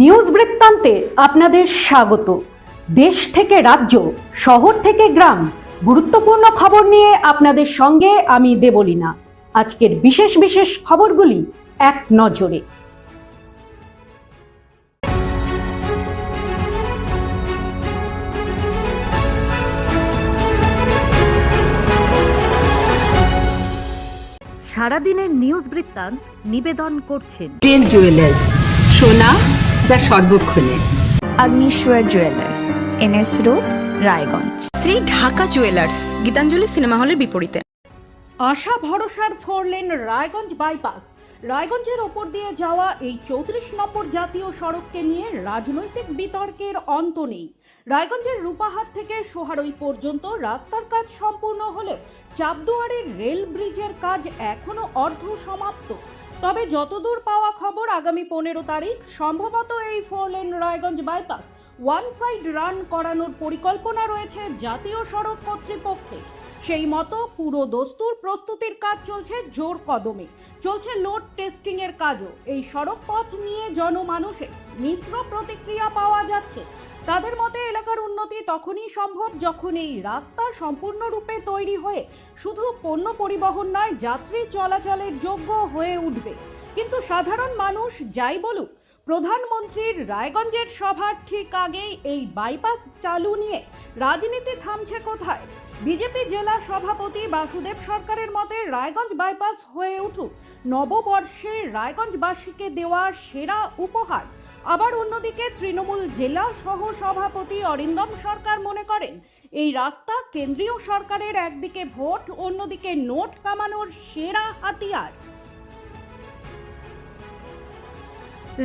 News বৃত্তান্তে আপনাদের স্বাগত। দেশ থেকে রাজ্য, শহর থেকে গ্রাম, গুরুত্বপূর্ণ খবর নিয়ে আপনাদের সঙ্গে আমি দেবলীনা। আজকের বিশেষ বিশেষ খবরগুলি এক নজরে। সারাদিনের নিউজ বৃত্তান্ত নিবেদন করছেন। জুয়েলার্স সোনা যা সর্বক্ষণে। Agnishwar jewellers NS road Raiganj. Shri Dhaka jewellers Gitanjali cinema হলের বিপরীতে। আশা ভরসার ফোর লেন রায়গঞ্জ বাইপাস রায়গঞ্জের ওপর দিয়ে যাওয়া এই চৌত্রিশ নম্বর জাতীয় সড়ককে নিয়ে রাজনৈতিক বিতর্কের অন্ত নেই। রায়গঞ্জের রূপাহাট থেকে সোহারই পর্যন্ত রাস্তার কাজ সম্পূর্ণ হলেও চাপদুয়ারের রেল ব্রিজের কাজ এখনও অর্ধ সমাপ্ত। তবে যতদূর পাওয়া খবর আগামী পনেরো তারিখ, সম্ভবত এই four lane Raiganj bypass, one side run করানোর পরিকল্পনা রয়েছে জাতীয় সড়ক কর্তৃপক্ষে সেই মতো পুরো দস্তুর প্রস্তুতির কাজ চলছে জোর কদমে। চলছে লোড টেস্টিং এর কাজও। এই সড়ক পথ নিয়ে জনমানুষের মিশ্র প্রতিক্রিয়া পাওয়া যাচ্ছে। তাদের মতে, এলাকার উন্নতি তখনই সম্ভব যখন এই রাস্তা সম্পূর্ণরূপে তৈরি হয়ে শুধু পণ্য পরিবহন নয়, যাত্রী চলাচলের যোগ্য হয়ে উঠবে। কিন্তু সাধারণ মানুষ যাই বলুক, প্রধানমন্ত্রীর রায়গঞ্জের সভার ঠিক আগেই এই বাইপাস চালু নিয়ে রাজনীতি থামছে কোথায়? বিজেপি জেলা সভাপতি বাসুদেব সরকারের মতে, রায়গঞ্জ বাইপাস হয়ে উঠুক নববর্ষে রায়গঞ্জবাসীকে দেওয়া সেরা উপহার। আবার অন্যদিকে তৃণমূল জেলা সহ সভাপতি অরিন্দম সরকার মনে করেন, এই রাস্তা কেন্দ্রীয় সরকারের একদিকে ভোট, অন্যদিকে নোট কামানোর সেরা হাতিয়ার।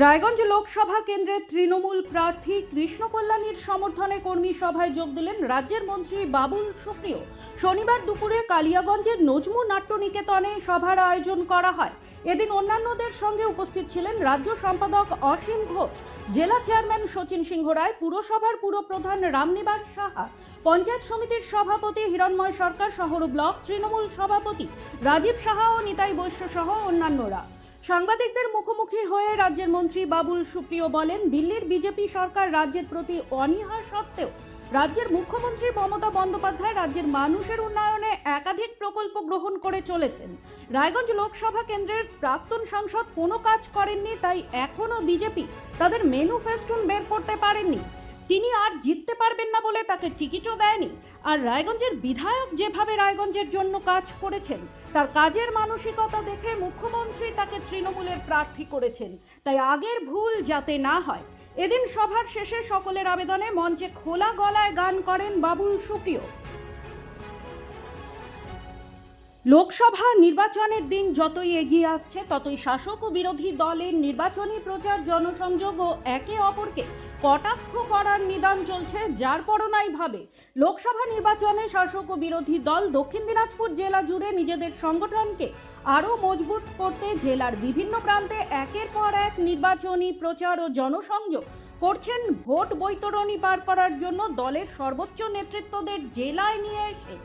রায়গঞ্জ লোকসভা কেন্দ্রের তৃণমূল প্রার্থী কৃষ্ণ কল্যাণীর সমর্থনে কর্মী সভায় যোগ দিলেন রাজ্যের মন্ত্রী বাবুল সুপ্রিয়। শনিবার দুপুরে কালিয়াগঞ্জের নজমু নাট্য নিকেতনে সভার আয়োজন করা হয়। এদিন অন্যান্যদের সঙ্গে উপস্থিত ছিলেন রাজ্য সম্পাদক অসীম ঘোষ, জেলা চেয়ারম্যান সচিন সিংহ রায়, পুরসভার পুরপ্রধান রামনিবাস সাহা, পঞ্চায়েত সমিতির সভাপতি হিরণময় সরকার, শহর ব্লক তৃণমূল সভাপতি রাজীব সাহা ও নিতাই বৈশ্য সহ অন্যান্যরা। সাংবাদিকদের মুখোমুখি হয়ে রাজ্যের মন্ত্রী বাবুল সুপ্রিয় বলেন, দিল্লির বিজেপি সরকার রাজ্যের প্রতি অনীহা সত্ত্বেও রাজ্যের মুখ্যমন্ত্রী মমতা বন্দ্যোপাধ্যায় রাজ্যের মানুষের উন্নয়নে একাধিক প্রকল্প গ্রহণ করে চলেছেন। রায়গঞ্জ লোকসভা কেন্দ্রের প্রাক্তন সাংসদ কোনো কাজ করেননি, তাই এখনও বিজেপি তাদের মেনুফেস্টুন বের করতে পারেননি। তিনি আর জিততে পারবেন না বলে তাকে টিকিটও দেয়নি। আর রায়গঞ্জের বিধায়ক যেভাবে রায়গঞ্জের জন্য কাজ করেছেন, তার কাজের মানসিকতা দেখে মুখ্যমন্ত্রী তাকে তৃণমূলের প্রার্থী করেছেন। তাই আগের ভুল যাতে না হয় এদিন সভার শেষে সকলের আবেদনে মঞ্চে খোলা গলায় গান করেন বাবুল সুপ্রিয়। লোকসভা নির্বাচনের দিন যতই এগিয়ে আসছে, ততই শাসক ও বিরোধী দলের নির্বাচনী প্রচার, জনসংযোগ ও একে অপরকে কটাক্ষ করার নিদান চলছে, যার পরনাই ভাবে। লোকসভা নির্বাচনে শাসক ও বিরোধী দল দক্ষিণ দিনাজপুর জেলা জুড়ে নিজেদের সংগঠনকে আরও মজবুত করতে জেলার বিভিন্ন প্রান্তে একের পর এক নির্বাচনী প্রচার ও জনসংযোগ করছেন ভোট বৈতরণী পার করার জন্য দলের সর্বোচ্চ নেতৃত্বদের জেলায় নিয়ে এসে।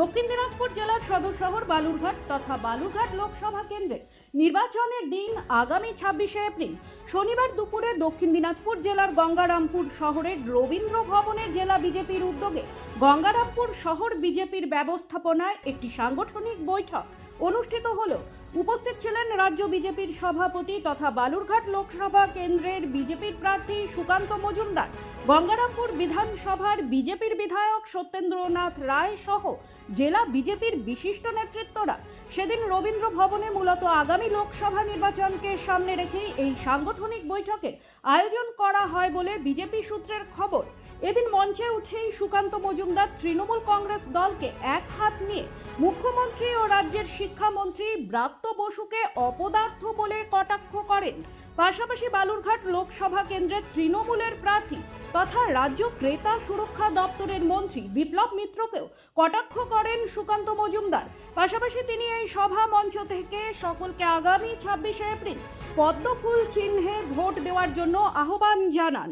দক্ষিণ দিনাজপুর জেলার সদর শহর বালুরঘাট তথা বালুরঘাট লোকসভা কেন্দ্রে নির্বাচনের দিন আগামী ছাব্বিশে এপ্রিল। শনিবার দুপুরে দক্ষিণ দিনাজপুর জেলার গঙ্গারামপুর শহরের রবীন্দ্র ভবনে জেলা বিজেপির উদ্যোগে গঙ্গারামপুর শহর বিজেপির ব্যবস্থাপনায় একটি সাংগঠনিক বৈঠক অনুষ্ঠিত হলো। উপস্থিত ছিলেন রাজ্য বিজেপির সভাপতি তথা বালুরঘাট লোকসভা কেন্দ্রের বিজেপির প্রার্থী সুকান্ত মজুমদার, গঙ্গারামপুর বিধানসভার বিজেপির বিধায়ক সত্যেন্দ্রনাথ রায় সহ জেলা বিজেপির বিশিষ্ট নেতৃত্বরা। সেদিন রবীন্দ্র ভবনে মূলত আগামী লোকসভা নির্বাচনকে সামনে রেখেই এই সাংগঠনিক বৈঠকের আয়োজন করা হয় বলে বিজেপি সূত্রের খবর। এদিন মঞ্চে উঠেই সুকান্ত মজুমদার তৃণমূল কংগ্রেস দলকে এক হাত নিয়ে মুখ্যমন্ত্রী ও রাজ্যের শিক্ষামন্ত্রী ব্রাত্য বসুকে অপদার্থ বলে কটাক্ষ করেন। পাশাপাশি বালুরঘাট লোকসভা কেন্দ্রের তৃণমূলের প্রার্থী তথা রাজ্য ক্রেতা সুরক্ষা দপ্তরের মন্ত্রী বিপ্লব মিত্রকেও কটাক্ষ করেন সুকান্ত মজুমদার। পাশাপাশি তিনি এই সভা মঞ্চ থেকে সকলকে আগামী ছাব্বিশে এপ্রিল পদ্মফুল চিহ্নে ভোট দেওয়ার জন্য আহ্বান জানান।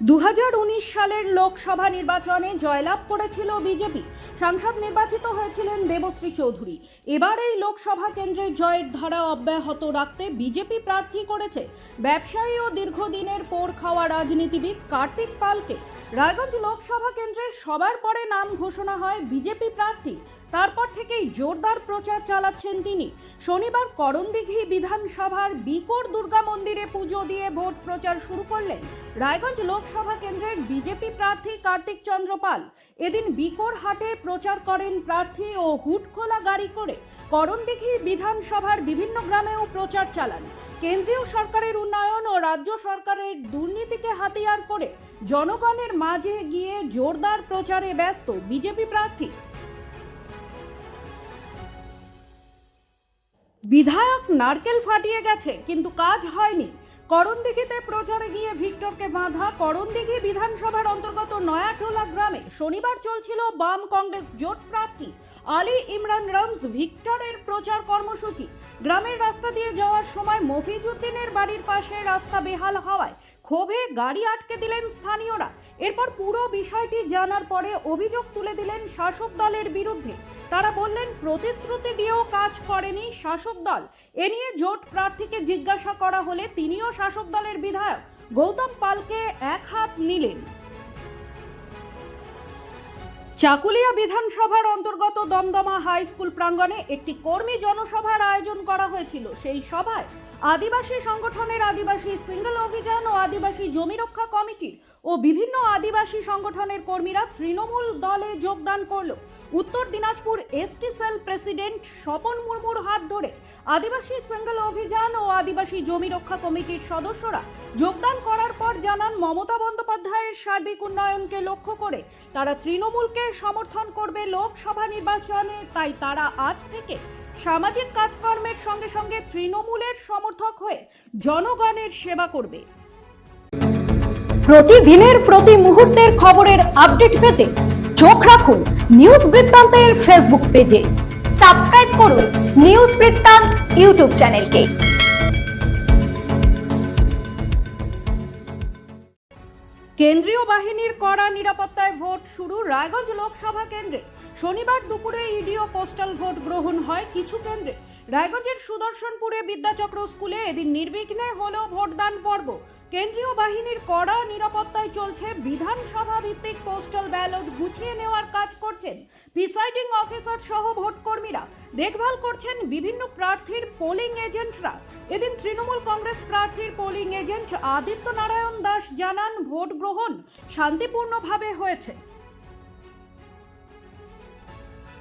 দুহাজার উনিশ সালের লোকসভা নির্বাচনে জয়লাভ করেছিল বিজেপি। সাংসদ নির্বাচিত হয়েছিলেন দেবশ্রী চৌধুরী। এবার এই লোকসভা কেন্দ্রের জয়ের ধারা অব্যাহত রাখতে বিজেপি প্রার্থী করেছে ব্যবসায়ী ও দীর্ঘদিনের পোর খাওয়া রাজনীতিবিদ কার্তিক পালকে। রায়গঞ্জ লোকসভা কেন্দ্রে সবার পরে নাম ঘোষণা হয় বিজেপি প্রার্থী তারপর থেকেই জোরদার প্রচার চালাচ্ছেন তিনি। শনিবার করণদিঘি বিধানসভার বিকর দুর্গা মন্দিরে পুজো দিয়ে ভোট প্রচার শুরু করলেন রায়গঞ্জ লোকসভা কেন্দ্রের বিজেপি প্রার্থী কার্তিক চন্দ্র পাল। এদিন বিকর হাটে প্রচার করেন প্রার্থী ও হুট খোলা গাড়ি করে করণদিঘি বিধানসভার বিভিন্ন গ্রামেও প্রচার চালান। কেন্দ্রীয় সরকারের উন্নয়ন ও রাজ্য সরকারের দুর্নীতিকে হাতিয়ার করে জনগণের মাঝে গিয়ে জোরদার প্রচারে ব্যস্ত বিজেপি প্রার্থী। বিধায়ক নারকেল ফাটিয়ে গেছে, কিন্তু কাজ হয়নি। করণদিঘিতে প্রচারে গিয়ে ভিক্টরকে বাঁধা করণদিঘি বিধানসভার অন্তর্গত নয়াটোলা গ্রামে শনিবার চলছিল বাম কংগ্রেস জোট প্রার্থী আলী ইমরান রমস ভিক্টরের প্রচার কর্মসূচি। গ্রামের রাস্তা দিয়ে যাওয়ার সময় মফিজুদ্দিনের বাড়ির পাশে রাস্তা বেহাল হওয়ায় ক্ষোভে গাড়ি আটকে দিলেন স্থানীয়রা। এরপর পুরো বিষয়টি জানার পরে অভিযোগ তুলে দিলেন শাসক দলের বিরুদ্ধে। তারা বললেন, প্রতিশ্রুতি দিয়েও কাজ করেনি শাসক দল। এ নিয়ে জোট প্রার্থীকে জিজ্ঞাসা করা হলে তিনিও শাসক দলের বিধায়ক। গৌতম পালকে এক হাত নিলেন। চাকুলিয়া বিধানসভার অন্তর্গত দমদমা হাই স্কুল প্রাঙ্গণে একটি কর্মী জনসভার আয়োজন করা হয়েছিল। সেই সভায় আদিবাসী সংগঠনের আদিবাসী সিঙ্গল অভিযান ও আদিবাসী জমি রক্ষা কমিটির ও বিভিন্ন আদিবাসী সংগঠনের কর্মীরা তৃণমূল দলে যোগদান করল। Uttar Dinajpur ST cell president Swapan মুর্মুর হাত ধরে আদিবাসী সিঙ্গল অভিযান ও আদিবাসী জমি রক্ষা কমিটির সদস্যরা যোগদান করার পর জানান, মমতা বন্দ্যোপাধ্যায়ের সার্বিক উন্নয়নকে লক্ষ্য করে তারা তৃণমূলকে সমর্থন করবে লোকসভা নির্বাচনে। তাই তারা আজ থেকে সামাজিক কাজকর্মের সঙ্গে সঙ্গে তৃণমূলের সমর্থক হয়ে জনগণের সেবা করবে। প্রতিদিনের প্রতি মুহূর্তের খবরের আপডেট পেতে চোখ রাখুন নিউজ বৃত্তান্তের ফেসবুক পেজে সাবস্ক্রাইব করুন নিউজ বৃত্তান্ত ইউটিউব চ্যানেলকে কেন্দ্রীয় বাহিনীর কড়া নিরাপত্তায় ভোট শুরু রায়গঞ্জ লোকসভা কেন্দ্রে। শনিবার দুপুরে ইডি ও পোস্টাল ভোট গ্রহণ হয় কিছু কেন্দ্রে। রায়গঞ্জের সুদর্শনপুরে বিদ্যাচক্র স্কুলে এদিন নির্বিঘ্নে হলো ভোটদান পর্ব। কেন্দ্রীয় বাহিনীর কড়া নিরাপত্তায় চলছে বিধানসভা ভিত্তিক পোস্টাল ব্যালট গুছিয়ে নেওয়ার কাজ করছেন প্রিসাইডিং অফিসার সহ ভোটকর্মীরা। দেখভাল করছেন বিভিন্ন প্রার্থীর পোলিং এজেন্টরা এদিন তৃণমূল কংগ্রেস প্রার্থীর পোলিং এজেন্ট আদিত্য নারায়ণ দাস জানান, ভোট গ্রহণ শান্তিপূর্ণভাবে হয়েছে।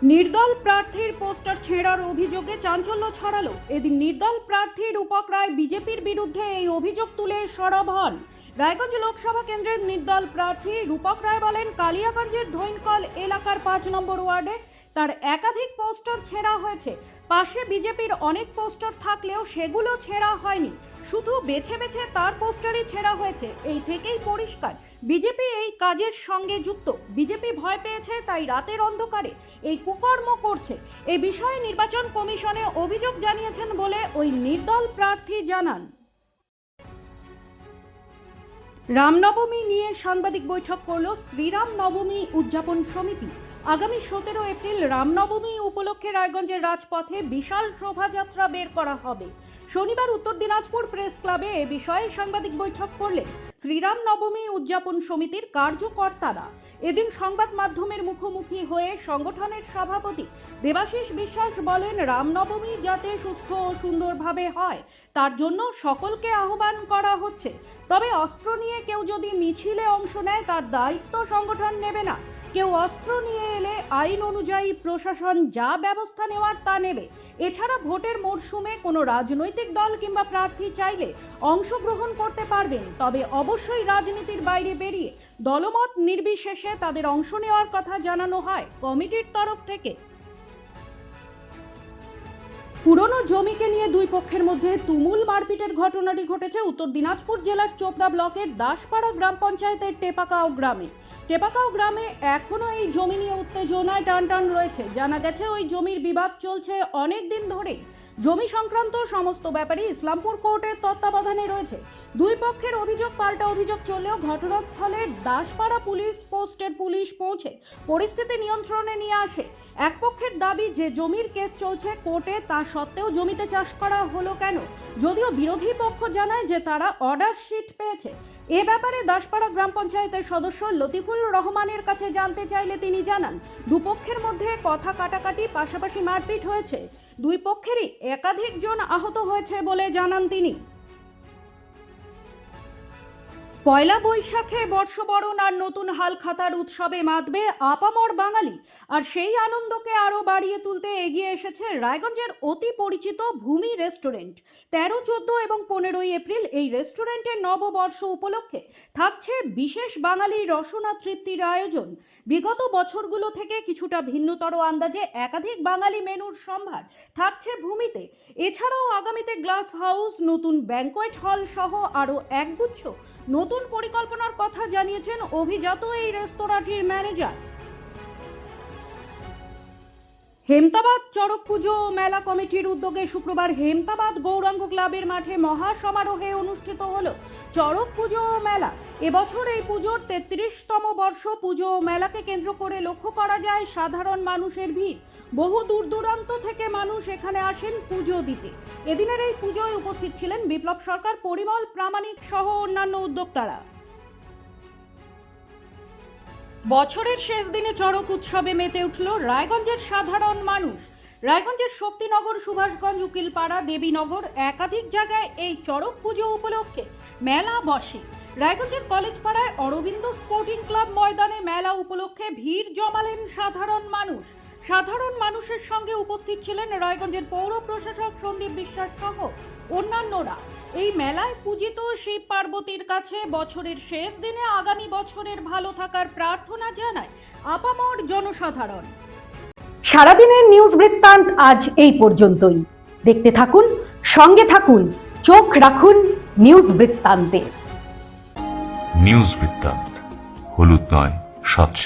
নির্দল প্রার্থীর পোস্টার ছেঁড়ার অভিযোগে চাঞ্চল্য ছড়ালো। এদিন নির্দল প্রার্থী রূপক রায় বিজেপির বিরুদ্ধে এই অভিযোগ তুলে সরব হন। রায়গঞ্জ লোকসভা কেন্দ্রের নির্দল প্রার্থী রূপক রায় বলেন, কালিয়াগঞ্জের ধৈনকল এলাকার পাঁচ নম্বর ওয়ার্ডে তার একাধিক পোস্টার ছেঁড়া হয়েছে। পাশে বিজেপির অনেক পোস্টার থাকলেও সেগুলো ছেঁড়া হয়নি। শুধু বেছে বেছে তার পোস্টারই ছেঁড়া হয়েছে। এই থেকেই পরিষ্কার বিজেপি এই কাজের সঙ্গে যুক্ত। বিজেপি ভয় পেয়েছে, তাই রাতের অন্ধকারে এই কুকর্ম করছে। এই বিষয়ে নির্বাচন কমিশনে অভিযোগ জানিয়েছেন বলে ওই নির্দল প্রার্থী জানান। রামনবমী নিয়ে সাংবাদিক বৈঠক করল শ্রীরাম নবমী উদযাপন সমিতি। আগামী সতেরো এপ্রিল রামনবমী উপলক্ষে রায়গঞ্জের রাজপথে বিশাল শোভাযাত্রা বের করা হবে। শনিবার উত্তর দিনাজপুর প্রেস ক্লাবে এ বিষয়ে সাংবাদিক বৈঠক করলেন শ্রীরাম নবমী উদযাপন সমিতির কার্যকর্তারা এদিন সংবাদ মাধ্যমের মুখোমুখি হয়ে সংগঠনের সভাপতি দেবাশিস বিশ্বাস বলেন রামনবমী যাতে সুস্থ ও সুন্দরভাবে হয়, তার জন্য সকলকে আহ্বান করা হচ্ছে। তবে অস্ত্র নিয়ে কেউ যদি মিছিলে অংশ নেয়, তার দায়িত্ব সংগঠন নেবে না। কেউ অস্ত্র নিয়ে এলে আইন অনুযায়ী প্রশাসন যা ব্যবস্থা নেওয়ার তা নেবে। এছাড়া ভোটের মরশুমে কোনো রাজনৈতিক দল কিংবা প্রার্থী চাইলে অংশগ্রহণ করতে পারবেন। তবে অবশ্যই রাজনীতির বাইরে বেরিয়ে দলমত নির্বিশেষে তাদের অংশ নেওয়ার কথা জানানো হয় কমিটির তরফ থেকে। পুরনো জমিকে নিয়ে দুই পক্ষের মধ্যে তুমুল মারপিটের ঘটনাটি ঘটেছে উত্তর দিনাজপুর জেলার চোপড়া ব্লকের দাসপাড়া গ্রাম পঞ্চায়েতের টেপাকাও গ্রামে। টেপাকাও গ্রামে এখনও এই জমি নিয়ে উত্তেজনায় টান টান রয়েছে। জানা গেছে, ওই জমির বিবাদ চলছে অনেক দিন ধরেই। জমি সংক্রান্ত সমস্ত ব্যাপারই ইসলামপুর কোর্টের তত্ত্বাবধানে রয়েছে। দুই পক্ষের অভিযোগ, পাল্টা অভিযোগ চললেও ঘটনাস্থলে দাসপাড়া পুলিশ পোস্টের পুলিশ পৌঁছে পরিস্থিতি নিয়ন্ত্রণে নিয়ে আসে। এক পক্ষের দাবি, যে জমির কেস চলছে কোর্টে, তা সত্ত্বেও জমিতে চাষ করা হলো কেন? যদিও বিরোধী পক্ষ জানায় যে তারা অর্ডার শিট পেয়েছে। এ ব্যাপারে দাসপাড়া গ্রাম পঞ্চায়েতের সদস্য লতিফুল রহমানের কাছে জানতে চাইলে তিনি জানান, দুপক্ষের মধ্যে কথা কাটাকাটি পাশাপাশি মারপিট হয়েছে। দুই পক্ষেরই একাধিক জন আহত হয়েছে বলে জানান তিনি। পয়লা বৈশাখে বর্ষবরণ আর নতুন হাল খাতার উৎসবে মাতবে আপামর বাঙালি। আর সেই আনন্দকে আরও বাড়িয়ে তুলতে এগিয়ে এসেছে রায়গঞ্জের অতি পরিচিত ভূমি রেস্টুরেন্ট। তেরো, চোদ্দ এবং পনেরোই এপ্রিল এই রেস্টুরেন্টের নববর্ষ উপলক্ষে থাকছে বিশেষ বাঙালি রসনা তৃপ্তির আয়োজন। বিগত বছরগুলো থেকে কিছুটা ভিন্নতর আন্দাজে একাধিক বাঙালি মেনুর সম্ভার থাকছে ভূমিতে। এছাড়াও আগামীতে গ্লাস হাউস, নতুন ব্যাংকোয়েট হল সহ আরও একগুচ্ছ নতুন পরিকল্পনার কথা জানিয়েছেন অভিজাত এই রেস্তোরাঁটির ম্যানেজার। হেমতাবাদ চড়ক পুজো মেলা কমিটির উদ্যোগে শুক্রবার হেমতাবাদ গৌরাঙ্গ ক্লাবের মাঠে মহা সমারোহে অনুষ্ঠিত হলো চড়ক পুজো মেলা। এবছর এই পুজোর তেত্রিশতম বর্ষ পুজো মেলাকে কেন্দ্র করে লক্ষ্য করা যায় সাধারণ মানুষের ভিড়। বহু দূর দূরান্ত থেকে মানুষ এখানে আসেন পুজো দিতে। এদিনের এই পুজোয় উপস্থিত ছিলেন বিপ্লব সরকার, পরিমল প্রামাণিক সহ অন্যান্য উদ্যোক্তারা। বছরের শেষ দিনে চড়ক উৎসবে মেতে উঠল রায়গঞ্জের সাধারণ মানুষ। রায়গঞ্জের শক্তিনগর, সুভাষগঞ্জ, উকিলপাড়া, দেবীনগর একাধিক জায়গায় এই চড়ক পুজো উপলক্ষে মেলা বসে। রায়গঞ্জের কলেজ পাড়ায় অরবিন্দ স্পোর্টিং ক্লাব ময়দানে মেলা উপলক্ষে ভিড় জমালেন সাধারণ মানুষ। সাধারণ মানুষের সঙ্গে উপস্থিত ছিলেন রায়গঞ্জের পৌর প্রশাসক সন্দীপ বিশ্বাস সহ অন্যান্যরা। এই মেলায় পূজিত শিব পার্বতীর কাছে বছরের শেষ দিনে আগামী বছরের ভালো থাকার প্রার্থনা জানায় আপামর জনসাধারণ। সারাদিনের নিউজ বৃত্তান্ত আজ এই পর্যন্তই। দেখতে থাকুন সঙ্গে থাকুন চোখ রাখুন নিউজ বৃত্তান্তে। নিউজ বৃত্তান্ত হলুদ নয় স্বচ্ছ